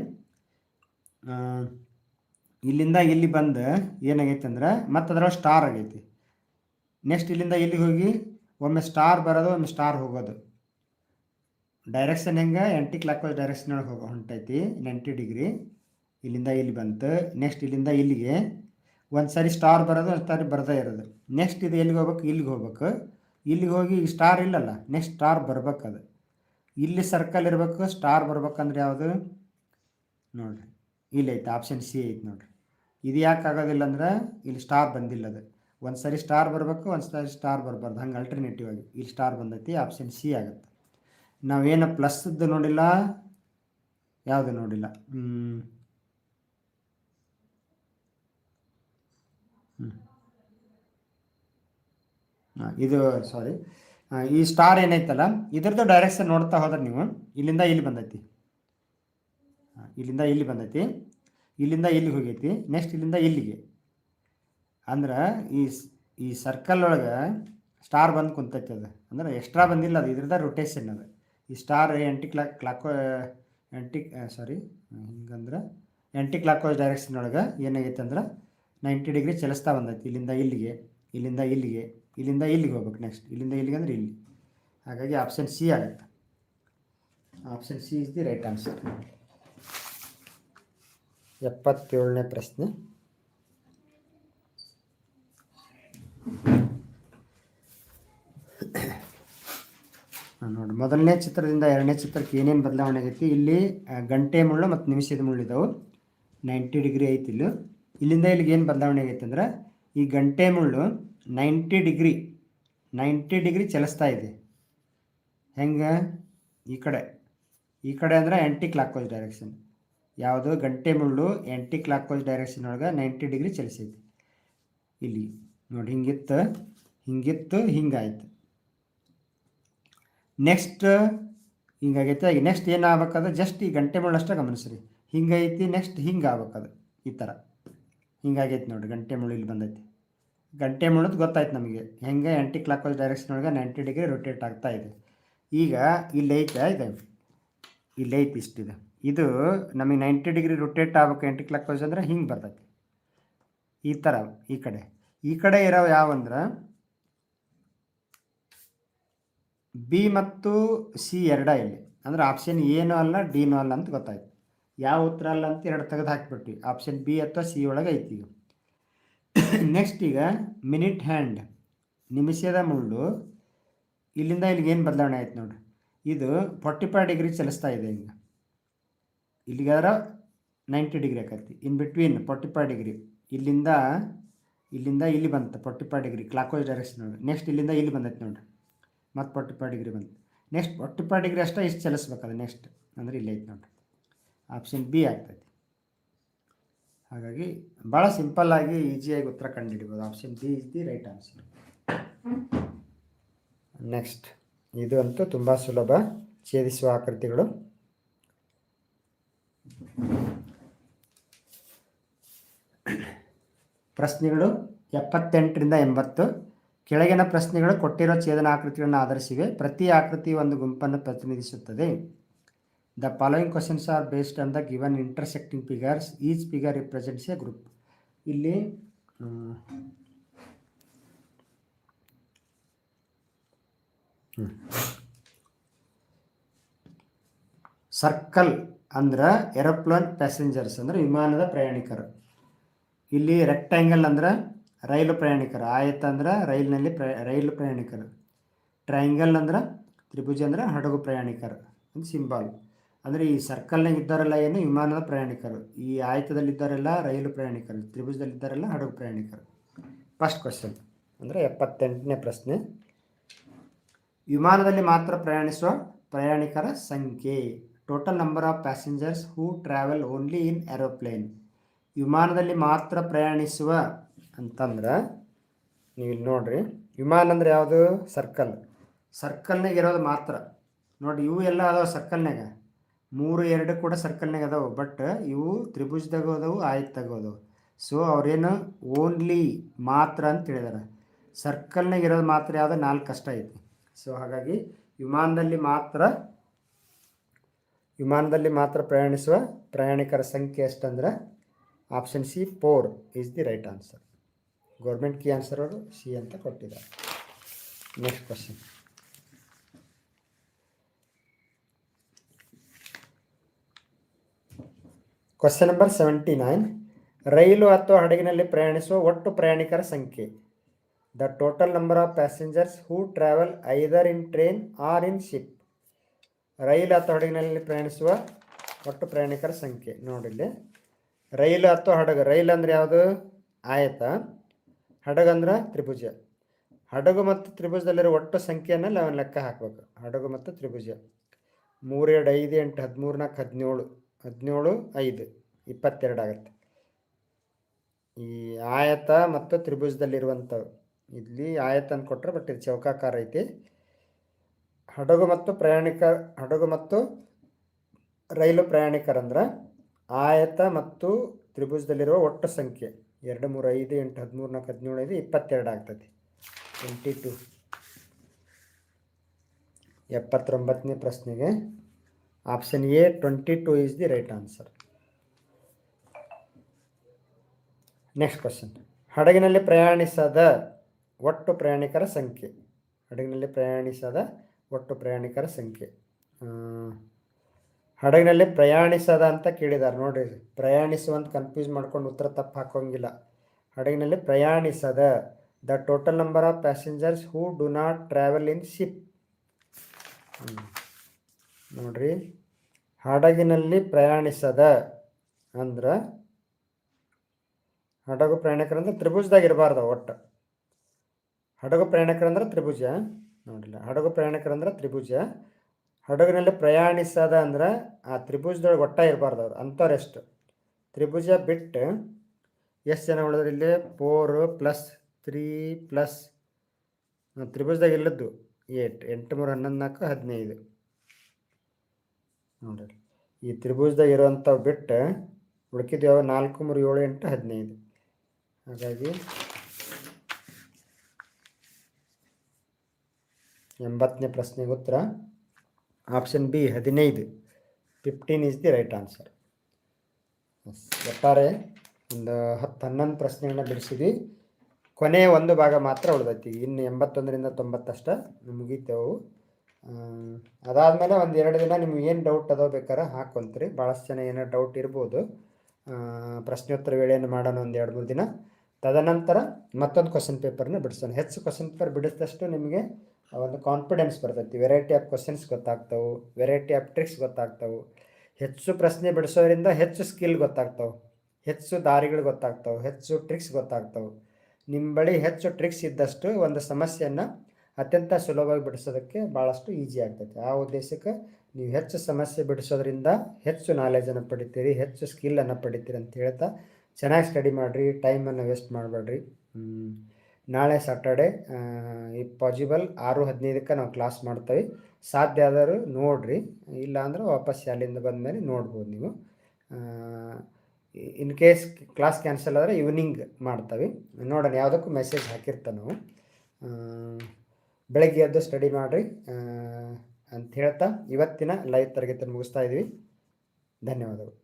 [SPEAKER 1] ಇಲ್ಲಿಂದ ಇಲ್ಲಿ ಬಂದು ಏನಾಗೈತೆ ಅಂದ್ರೆ ಮತ್ತೆ ಅದರೊಳಗೆ ಸ್ಟಾರ್ ಆಗೈತಿ. ನೆಕ್ಸ್ಟ್ ಇಲ್ಲಿಂದ ಇಲ್ಲಿಗೆ ಹೋಗಿ ಒಮ್ಮೆ ಸ್ಟಾರ್ ಬರೋದು, ಒಮ್ಮೆ ಸ್ಟಾರ್ ಹೋಗೋದು. ಡೈರೆಕ್ಷನ್ ಹೆಂಗೆ? ಎಂಟಿ ಕ್ಲಾಕ್ ವೈಸ್ ಡೈರೆಕ್ಷನ್ ಒಳಗೆ ಹೋಗೋ ಹೊಂಟೈತಿ ನೈಂಟಿ ಡಿಗ್ರಿ ಇಲ್ಲಿಂದ ಇಲ್ಲಿ ಬಂತು. ನೆಕ್ಸ್ಟ್ ಇಲ್ಲಿಂದ ಇಲ್ಲಿಗೆ. ಒಂದು ಸಾರಿ ಸ್ಟಾರ್ ಬರೋದು, ಒಂದು ಸಾರಿ ಬರದೇ ಇರೋದು. ನೆಕ್ಸ್ಟ್ ಇದು ಎಲ್ಲಿಗೆ ಹೋಗ್ಬೇಕು? ಇಲ್ಲಿಗೆ ಹೋಗ್ಬೇಕು. ಇಲ್ಲಿಗೆ ಹೋಗಿ ಸ್ಟಾರ್ ಇಲ್ಲಲ್ಲ? ನೆಕ್ಸ್ಟ್ ಸ್ಟಾರ್ ಬರ್ಬೇಕು ಅದು. ಇಲ್ಲಿ ಸರ್ಕಲ್ ಇರಬೇಕು ಸ್ಟಾರ್ ಬರ್ಬೇಕಂದ್ರೆ ಯಾವುದು? ನೋಡ್ರಿ. ಇಲ್ಲಿ ಐತೆ ಆಪ್ಷನ್ ಸಿ ಐತೆ ನೋಡ್ರಿ. ಇದು ಯಾಕೆ ಆಗೋದಿಲ್ಲ ಅಂದ್ರೆ ಇಲ್ಲಿ ಸ್ಟಾರ್ ಬಂದಿಲ್ಲ ಅದು. ಒಂದು ಸರಿ ಸ್ಟಾರ್ ಬರಬೇಕು, ಒಂದು ಸರಿ ಸ್ಟಾರ್ ಬರಬಾರ್ದು. ಹಂಗೆ ಅಲ್ಟರ್ನೇಟಿವ್ ಆಗಿ. ಇಲ್ಲಿ ಸ್ಟಾರ್ ಬಂದೈತಿ ಆಪ್ಷನ್ ಸಿ ಆಗುತ್ತೆ. ನಾವೇನು ಪ್ಲಸ್ದು ನೋಡಿಲ್ಲ, ಯಾವುದು ನೋಡಿಲ್ಲ. ಇದು ಸಾರಿ ಈ ಸ್ಟಾರ್ ಏನೈತಲ್ಲ, ಇದ್ರದ್ದು ಡೈರೆಕ್ಷನ್ ನೋಡ್ತಾ ಹೋದ್ರೆ ನೀವು, ಇಲ್ಲಿಂದ ಇಲ್ಲಿ ಬಂದೈತಿ. ಇಲ್ಲಿಂದ ಇಲ್ಲಿ ಬಂದೈತಿ, ಇಲ್ಲಿಂದ ಇಲ್ಲಿ ಹೋಗೈತಿ ನೆಕ್ಸ್ಟ್ ಇಲ್ಲಿಂದ ಇಲ್ಲಿಗೆ. ಅಂದ್ರೆ ಈ ಈ ಸರ್ಕಲ್ ಒಳಗೆ ಸ್ಟಾರ್ ಬಂದು ಕುಂತೈತಿ ಅದು. ಅಂದ್ರೆ ಎಕ್ಸ್ಟ್ರಾ ಬಂದಿಲ್ಲ ಅದು ಇದ್ರದ ರೊಟೇಷನ್ ಅದು. ಈ ಸ್ಟಾರ್ ಎಂಟಿ ಕ್ಲಾಕ್ ಕ್ಲಾಕೋ ಎಂಟಿ ಸಾರಿ ಹಿಂಗಂದ್ರೆ ಎಂಟಿ ಕ್ಲಾಕ್ ವೈಸ್ ಡೈರೆಕ್ಷನ್ ಒಳಗೆ ಏನಾಗೈತೆ ಅಂದ್ರೆ ನೈಂಟಿ ಡಿಗ್ರಿ ಚಲಿಸ್ತಾ ಬಂದೈತಿ. ಇಲ್ಲಿಂದ ಇಲ್ಲಿಗೆ ಇಲ್ಲಿಂದ ಇಲ್ಲಿಗೆ ಇಲ್ಲಿಂದ ಇಲ್ಲಿಗೆ ಹೋಗ್ಬೇಕು ನೆಕ್ಸ್ಟ್ ಇಲ್ಲಿಂದ ಇಲ್ಲಿಗೆ ಅಂದ್ರೆ ಇಲ್ಲಿ. ಹಾಗಾಗಿ ಆಪ್ಷನ್ ಸಿ ಆಗುತ್ತೆ. Option C is the right answer ಎಪ್ಪತ್ತೇಳನೇ ಪ್ರಶ್ನೆ ಹಾ, ನೋಡಿ ಮೊದಲನೇ ಚಿತ್ರದಿಂದ ಎರಡನೇ ಚಿತ್ರಕ್ಕೆ ಏನೇನು ಬದಲಾವಣೆ ಆಗೈತಿ? ಇಲ್ಲಿ ಗಂಟೆ ಮುಳ್ಳು ಮತ್ತು ನಿಮಿಷದ ಮುಳ್ಳು ಇದಾವೆ. ನೈಂಟಿ ಡಿಗ್ರಿ ಐತಿ ಇಲ್ಲಿ. ಇಲ್ಲಿಂದ ಇಲ್ಲಿಗೆ ಏನು ಬದಲಾವಣೆ ಆಗೈತೆ ಅಂದ್ರೆ, ಈ ಗಂಟೆ ಮುಳ್ಳು ನೈಂಟಿ ಡಿಗ್ರಿ ನೈಂಟಿ ಡಿಗ್ರಿ ಚಲಿಸ್ತಾ ಇದೆ. ಹೆಂಗೆ? ಈ ಕಡೆ. ಈ ಕಡೆ ಅಂದ್ರೆ ಆ್ಯಂಟಿ ಕ್ಲಾಕ್ ವೈಸ್ ಡೈರೆಕ್ಷನ್ ಯಾವುದು ಗಂಟೆ ಮುಳ್ಳು ಆ್ಯಂಟಿ ಕ್ಲಾಕ್ ವೈಸ್ ಡೈರೆಕ್ಷನ್ ಒಳಗೆ ನೈಂಟಿ ಡಿಗ್ರಿ ಚಲಿಸೈತಿ. ಇಲ್ಲಿ ನೋಡಿ ಹಿಂಗಿತ್ತು ಹಿಂಗಿತ್ತು, ಹಿಂಗಾಯ್ತು. ನೆಕ್ಸ್ಟ್ ಹಿಂಗಾಗೈತೆ. ಈಗ ನೆಕ್ಸ್ಟ್ ಏನು ಆಗ್ಬೇಕಾದ್ರೆ ಜಸ್ಟ್ ಈ ಗಂಟೆ ಮುಳ್ಳು ಅಷ್ಟೇ ಗಮನಿಸ್ರಿ. ಹಿಂಗೈತಿ ನೆಕ್ಸ್ಟ್ ಹಿಂಗೆ ಆಗ್ಬೇಕದು ಈ ಥರ ಹಿಂಗಾಗೈತೆ ನೋಡಿ ಗಂಟೆ ಮುಳ್ಳು ಇಲ್ಲಿ ಬಂದೈತಿ. ಗಂಟೆ ಮುಳ್ಳದು ಗೊತ್ತಾಯ್ತು ನಮಗೆ. ಹೆಂಗೆ ಆ್ಯಂಟಿ ಕ್ಲಾಕ್ ವೈಸ್ ಡೈರೆಕ್ಷನ್ ಒಳಗೆ ನೈಂಟಿ ಡಿಗ್ರಿ ರೊಟೇಟ್ ಆಗ್ತಾ ಇದೆ. ಈಗ ಇಲ್ಲಿ ಲೈಟ್ ಇದೆ. ಈ ಲೈಟ್ ಇಷ್ಟಿದೆ ಇದು. ನಮಗೆ ನೈಂಟಿ ಡಿಗ್ರಿ ರೊಟೇಟ್ ಆಗ್ಬೇಕು ಆ್ಯಂಟಿ ಕ್ಲಾಕ್ ವೈಸ್ ಅಂದರೆ ಹಿಂಗೆ ಬರ್ತೈತಿ. ಈ ಥರ ಈ ಕಡೆ. ಈ ಕಡೆ ಇರೋ ಯಾವಂದ್ರೆ ಬಿ ಮತ್ತು ಸಿ ಎರಡ ಇಲ್ಲಿ. ಅಂದರೆ ಆಪ್ಷನ್ ಏನು ಅಲ್ಲ ಡಿನೂ ಅಲ್ಲ ಅಂತ ಗೊತ್ತಾಯ್ತು. ಯಾವ ಉತ್ತರ ಅಲ್ಲ ಅಂತ ಎರಡು ತೆಗೆದು ಹಾಕಿಬಿಟ್ವಿ. ಆಪ್ಷನ್ ಬಿ ಅಥವಾ ಸಿ ಒಳಗೆ ಐತಿ ಈಗ. ನೆಕ್ಸ್ಟ್ ಈಗ ಮಿನಿಟ್ ಹ್ಯಾಂಡ್ ನಿಮಿಷದ ಮುಳ್ಳು. ಇಲ್ಲಿಂದ ಇಲ್ಲಿಗೆ ಏನು ಬದಲಾವಣೆ ಆಯ್ತು ನೋಡ್ರಿ ಇದು ಫಾರ್ಟಿ ಫೈವ್ ಡಿಗ್ರಿ ಚಲಿಸ್ತಾ ಇದೆ ಈಗ. ಇಲ್ಲಿಗಾದ್ರೆ ನೈಂಟಿ ಡಿಗ್ರಿ ಆಕತಿ. In between forty five degree ಇಲ್ಲಿಂದ ಇಲ್ಲಿಂದ ಇಲ್ಲಿ ಬಂತು. Forty five degree clockwise direction ನೋಡಿ. ನೆಕ್ಸ್ಟ್ ಇಲ್ಲಿಂದ ಇಲ್ಲಿ ಬಂದೈತೆ ನೋಡ್ರಿ ಮತ್ತು ಫಾರ್ಟಿ ಫೈವ್ ಡಿಗ್ರಿ ಬಂತು. ನೆಕ್ಸ್ಟ್ ಫಾರ್ಟಿ ಫೈವ್ ಡಿಗ್ರಿ ಅಷ್ಟೇ ಇಷ್ಟು ಚಲಿಸ್ಬೇಕು ಅದು ನೆಕ್ಸ್ಟ್ ಅಂದರೆ ಇಲ್ಲಿ ಐತೆ ನೋಡ್ರಿ. ಆಪ್ಷನ್ ಬಿ ಆಗ್ತೈತಿ. ಹಾಗಾಗಿ ಭಾಳ ಸಿಂಪಲ್ಲಾಗಿ ಈಸಿಯಾಗಿ ಉತ್ತರ ಕಂಡುಹಿಡಿಬೋದು option B is the right answer next ಇದು ಅಂತೂ ತುಂಬ ಸುಲಭ. ಛೇದಿಸುವ ಆಕೃತಿಗಳು. ಪ್ರಶ್ನೆಗಳು ಎಪ್ಪತ್ತೆಂಟರಿಂದ ಎಂಬತ್ತು. ಕೆಳಗಿನ ಪ್ರಶ್ನೆಗಳು ಕೊಟ್ಟಿರೋ ಛೇದನ ಆಕೃತಿಗಳನ್ನು ಆಧರಿಸಿವೆ. ಪ್ರತಿ ಆಕೃತಿ ಒಂದು ಗುಂಪನ್ನು ಪ್ರತಿನಿಧಿಸುತ್ತದೆ. The following questions are based on the given intersecting figures each figure represents a group ಇಲ್ಲಿ ಸರ್ಕಲ್ ಅಂದ್ರೆ ಏರೋಪ್ಲೇನ್ ಪ್ಯಾಸೆಂಜರ್ಸ್ ಅಂದ್ರೆ ವಿಮಾನದ ಪ್ರಯಾಣಿಕರು. ಇಲ್ಲಿ ರೆಕ್ಟ್ಯಾಂಗಲ್ ಅಂದ್ರೆ ರೈಲು ಪ್ರಯಾಣಿಕರು. ಆಯತ ಅಂದ್ರೆ ರೈಲಿನಲ್ಲಿ ಪ್ರ, ರೈಲು ಪ್ರಯಾಣಿಕರು. ಟ್ರಯಾಂಗಲ್ ಅಂದ್ರೆ ತ್ರಿಭುಜ ಅಂದ್ರೆ ಹಡಗು ಪ್ರಯಾಣಿಕರು. ಒಂದು ಸಿಂಬಾಲ್. ಅಂದರೆ ಈ ಸರ್ಕಲ್ನಾಗ ಇದ್ದಾರೆಲ್ಲ ಏನು? ವಿಮಾನದ ಪ್ರಯಾಣಿಕರು. ಈ ಆಯತದಲ್ಲಿದ್ದಾರೆಲ್ಲ ರೈಲು ಪ್ರಯಾಣಿಕರು. ತ್ರಿಭುಜದಲ್ಲಿದ್ದಾರೆಲ್ಲ ಹಡಗು ಪ್ರಯಾಣಿಕರು. ಫಸ್ಟ್ ಕ್ವಶನ್ ಅಂದರೆ ಎಪ್ಪತ್ತೆಂಟನೇ ಪ್ರಶ್ನೆ. ವಿಮಾನದಲ್ಲಿ ಮಾತ್ರ ಪ್ರಯಾಣಿಸುವ ಪ್ರಯಾಣಿಕರ ಸಂಖ್ಯೆ. Total number of passengers who travel only in aeroplane ವಿಮಾನದಲ್ಲಿ ಮಾತ್ರ ಪ್ರಯಾಣಿಸುವ ಅಂತಂದ್ರೆ ನೀವು ಇಲ್ಲಿ ನೋಡ್ರಿ, ವಿಮಾನ ಅಂದ್ರೆ ಯಾವುದು? ಸರ್ಕಲ್. ಸರ್ಕಲ್ನಾಗ ಇರೋದು ಮಾತ್ರ. ನೋಡಿ ಇವು ಎಲ್ಲ ಅದಾವೆ ಸರ್ಕಲ್ನಾಗ ಮೂರು, ಎರಡು ಕೂಡ ಸರ್ಕಲ್ನಾಗ ಅದಾವೆ ಬಟ್ ಇವು ತ್ರಿಭುಜದಾಗ ಅದಾವು ಆಯತ್ದಾಗ ಅದಾವು ಸೊ ಅವ್ರೇನು ಓನ್ಲಿ ಮಾತ್ರ ಅಂತ ಹೇಳಿದಾರೆ. ಸರ್ಕಲ್ನಾಗ ಇರೋದು ಮಾತ್ರ ಯಾವುದು? ನಾಲ್ಕು ಕಷ್ಟ ಐತಿ. ಸೊ ಹಾಗಾಗಿ ವಿಮಾನದಲ್ಲಿ ಮಾತ್ರ ವಿಮಾನದಲ್ಲಿ ಮಾತ್ರ ಪ್ರಯಾಣಿಸುವ ಪ್ರಯಾಣಿಕರ ಸಂಖ್ಯೆ ಎಷ್ಟಂದ್ರೆ? Option C four is the right answer government key answer ಅವರು ಸಿ ಅಂತ ಕೊಟ್ಟಿದ್ದಾರೆ. Next question question number seventy nine ರೈಲು ಅಥವಾ ಹಡಗಿನಲ್ಲಿ ಪ್ರಯಾಣಿಸುವ ಒಟ್ಟು ಪ್ರಯಾಣಿಕರ ಸಂಖ್ಯೆ. The total number of passengers who travel either in train or in ship ರೈಲು ಅಥವಾ ಹಡಗಿನಲ್ಲಿ ಪ್ರಯಾಣಿಸುವ ಒಟ್ಟು ಪ್ರಯಾಣಿಕರ ಸಂಖ್ಯೆ. ನೋಡಿಲ್ಲಿ. ರೈಲು ಅಥವಾ ಹಡಗು, ರೈಲು ಅಂದರೆ ಯಾವುದು? ಆಯತ. ಹಡಗು ಅಂದ್ರೆ ತ್ರಿಭುಜ. ಹಡಗು ಮತ್ತು ತ್ರಿಭುಜದಲ್ಲಿರೋ ಒಟ್ಟು ಸಂಖ್ಯೆಯನ್ನು ನಾವು ಲೆಕ್ಕ ಹಾಕ್ಬೇಕು? ಹಡಗು ಮತ್ತು ತ್ರಿಭುಜ. ಮೂರು ಎರಡು ಐದು, ಎಂಟು, ಹದಿಮೂರು, ನಾಲ್ಕು, ಹದಿನೇಳು. ಹದಿನೇಳು, ಐದು. ಇಪ್ಪತ್ತೆರಡು ಆಗುತ್ತೆ. ಈ ಆಯತ ಮತ್ತು ತ್ರಿಭುಜದಲ್ಲಿರುವಂಥವು. ಇಲ್ಲಿ ಆಯತ ಅಂತ ಕೊಟ್ಟರೆ ಬಟ್ ಇದು ಚೌಕಾಕಾರ ಐತಿ. ಹಡಗು ಮತ್ತು ಪ್ರಯಾಣಿಕ, ಹಡಗು ಮತ್ತು ರೈಲು ಪ್ರಯಾಣಿಕರಂದ್ರೆ ಆಯತ ಮತ್ತು ತ್ರಿಭುಜದಲ್ಲಿರುವ ಒಟ್ಟು ಸಂಖ್ಯೆ. ಎರಡು ಮೂರು ಐದು ಎಂಟು ಹದಿಮೂರು ನಾಲ್ಕು ಹದಿನೇಳು ಐದು ಇಪ್ಪತ್ತೆರಡು ಆಗ್ತದೆ. ಟ್ವೆಂಟಿ ಟು ಎಪ್ಪತ್ತೊಂಬತ್ತನೇ ಪ್ರಶ್ನೆಗೆ option A twenty two is the right answer next question ಹಡಗಿನಲ್ಲಿ ಪ್ರಯಾಣಿಸದ ಒಟ್ಟು ಪ್ರಯಾಣಿಕರ ಸಂಖ್ಯೆ. ಹಡಗಿನಲ್ಲಿ ಪ್ರಯಾಣಿಸದ ಒಟ್ಟು ಪ್ರಯಾಣಿಕರ ಸಂಖ್ಯೆ. ಹಡಗಿನಲ್ಲಿ ಪ್ರಯಾಣಿಸದ ಅಂತ ಕೇಳಿದ್ದಾರೆ ನೋಡ್ರಿ, ಪ್ರಯಾಣಿಸುವಂತ ಕನ್ಫ್ಯೂಸ್ ಮಾಡ್ಕೊಂಡು ಉತ್ತರ ತಪ್ಪು ಹಾಕೋಂಗಿಲ್ಲ. ಹಡಗಿನಲ್ಲಿ ಪ್ರಯಾಣಿಸದ, the total number of passengers who do not travel in ship ನೋಡ್ರಿ, ಹಡಗಿನಲ್ಲಿ ಪ್ರಯಾಣಿಸದ ಅಂದ್ರೆ, ಹಡಗು ಪ್ರಯಾಣಿಕರಂದ್ರೆ ತ್ರಿಭುಜದಾಗ ಇರಬಾರ್ದು ಒಟ್ಟು. ಹಡಗು ಪ್ರಯಾಣಿಕರಂದ್ರೆ ತ್ರಿಭುಜ ನೋಡಿಲ್ಲ ಹಡಗು ಪ್ರಯಾಣಿಕರಂದ್ರೆ ತ್ರಿಭುಜ ಹಡಗಿನಲ್ಲಿ ಪ್ರಯಾಣಿಸದ ಅಂದ್ರೆ ಆ ತ್ರಿಭುಜದೊಳಗೆ ಒಟ್ಟ ಇರಬಾರ್ದು ಅವ್ರು ಅಂಥವ್ರು ಎಷ್ಟು ತ್ರಿಭುಜ ಬಿಟ್ಟು ಎಷ್ಟು ಜನ ಉಳಿದ್ರೆ? ಇಲ್ಲಿ ಫೋರ್ ಪ್ಲಸ್ ತ್ರೀ ಪ್ಲಸ್ ತ್ರಿಭುಜದಾಗ ಇಲ್ಲದ್ದು ಏಟ್ ಎಂಟು, ಮೂರು, ಹನ್ನೊಂದು, ನಾಲ್ಕು, ಹದಿನೈದು. ನೋಡ್ರಿ, ಈ ತ್ರಿಭುಜದಾಗ ಇರುವಂಥವು ಬಿಟ್ಟು ಹುಡುಕಿದ್ಯಾವ ಯಾವ ನಾಲ್ಕು, ಮೂರು, ಏಳು, ಎಂಟು, ಹದಿನೈದು. ಹಾಗಾಗಿ ಎಂಬತ್ತನೇ ಪ್ರಶ್ನೆಗೆ ಉತ್ತರ. ಆಪ್ಷನ್ ಬಿ ಹದಿನೈದು. Fifteen is the right answer ಒಟ್ಟಾರೆ ಒಂದು ಹತ್ತು ಹನ್ನೊಂದು ಪ್ರಶ್ನೆಗಳನ್ನ ಬಿಡಿಸಿದ್ವಿ. ಕೊನೆಯ ಒಂದು ಭಾಗ ಮಾತ್ರ ಉಳಿದೈತಿ. ಇನ್ನು ಎಂಬತ್ತೊಂದರಿಂದ ತೊಂಬತ್ತಷ್ಟ ಮುಗೀತೇವು. ಅದಾದಮೇಲೆ ಒಂದು ಎರಡು ದಿನ ನಿಮ್ಗೆ ಏನು ಡೌಟ್ ಅದೋ ಬೇಕಾದ್ರೆ ಹಾಕ್ಕೊಂತೀರಿ ಭಾಳಷ್ಟು ಜನ ಏನೋ ಡೌಟ್ ಇರ್ಬೋದು. ಪ್ರಶ್ನೋತ್ತರ ವೇಳೆಯನ್ನು ಮಾಡೋಣ ಒಂದು ಎರಡು ಮೂರು ದಿನ. ತದನಂತರ ಮತ್ತೊಂದು ಕ್ವಶನ್ ಪೇಪರ್ನ ಬಿಡಿಸೋಣ. ಹೆಚ್ಚು ಕ್ವಶನ್ ಪೇಪರ್ ಬಿಡಿಸಿದಷ್ಟು ನಿಮಗೆ ಒಂದು ಕಾನ್ಫಿಡೆನ್ಸ್ ಬರ್ತೈತಿ. ವೆರೈಟಿ ಆಫ್ ಕ್ವಶನ್ಸ್ ಗೊತ್ತಾಗ್ತವೆ. ವೆರೈಟಿ ಆಫ್ ಟ್ರಿಕ್ಸ್ ಗೊತ್ತಾಗ್ತವೆ. ಹೆಚ್ಚು ಪ್ರಶ್ನೆ ಬಿಡಿಸೋದ್ರಿಂದ ಹೆಚ್ಚು ಸ್ಕಿಲ್ ಗೊತ್ತಾಗ್ತವೆ. ಹೆಚ್ಚು ದಾರಿಗಳು ಗೊತ್ತಾಗ್ತವೆ. ಹೆಚ್ಚು ಟ್ರಿಕ್ಸ್ ಗೊತ್ತಾಗ್ತವೆ. ನಿಮ್ಮ ಬಳಿ ಹೆಚ್ಚು ಟ್ರಿಕ್ಸ್ ಇದ್ದಷ್ಟು ಒಂದು ಸಮಸ್ಯೆಯನ್ನು ಅತ್ಯಂತ ಸುಲಭವಾಗಿ ಬಿಡಿಸೋದಕ್ಕೆ ಭಾಳಷ್ಟು ಈಸಿ ಆಗ್ತೈತೆ. ಆ ಉದ್ದೇಶಕ್ಕೆ ನೀವು ಹೆಚ್ಚು ಸಮಸ್ಯೆ ಬಿಡಿಸೋದ್ರಿಂದ ಹೆಚ್ಚು ನಾಲೆಜನ್ನು ಪಡಿತೀರಿ, ಹೆಚ್ಚು ಸ್ಕಿಲ್ಲನ್ನು ಪಡಿತೀರಿ ಅಂತ ಹೇಳ್ತಾ ಚೆನ್ನಾಗಿ ಸ್ಟಡಿ ಮಾಡಿರಿ. ಟೈಮನ್ನು ವೇಸ್ಟ್ ಮಾಡಬೇಡ್ರಿ. ನಾಳೆ ಸಾಟರ್ಡೆ ಈ ಪಾಸಿಬಲ್ ಆರು ಹದಿನೈದಕ್ಕೆ ನಾವು ಕ್ಲಾಸ್ ಮಾಡ್ತೀವಿ. ಸಾಧ್ಯ ಆದರೂ ನೋಡಿರಿ. ಇಲ್ಲಾಂದ್ರೆ ವಾಪಸ್ ಶಾಲೆಯಿಂದ ಬಂದಮೇಲೆ ನೋಡ್ಬೋದು ನೀವು. ಇನ್ ಕೇಸ್ ಕ್ಲಾಸ್ ಕ್ಯಾನ್ಸಲ್ ಆದರೆ ಈವ್ನಿಂಗ್ ಮಾಡ್ತೀವಿ. ನೋಡೋಣ, ಯಾವುದಕ್ಕೂ ಮೆಸೇಜ್ ಹಾಕಿರ್ತ ನಾವು. ಬೆಳಗ್ಗೆ ಎದ್ದು ಸ್ಟಡಿ ಮಾಡಿರಿ. ಅಂತ ಹೇಳ್ತಾ ಇವತ್ತಿನ ಲೈವ್ ತರಗತಿಯನ್ನು ಮುಗಿಸ್ತಾ ಇದ್ದೀವಿ. ಧನ್ಯವಾದಗಳು.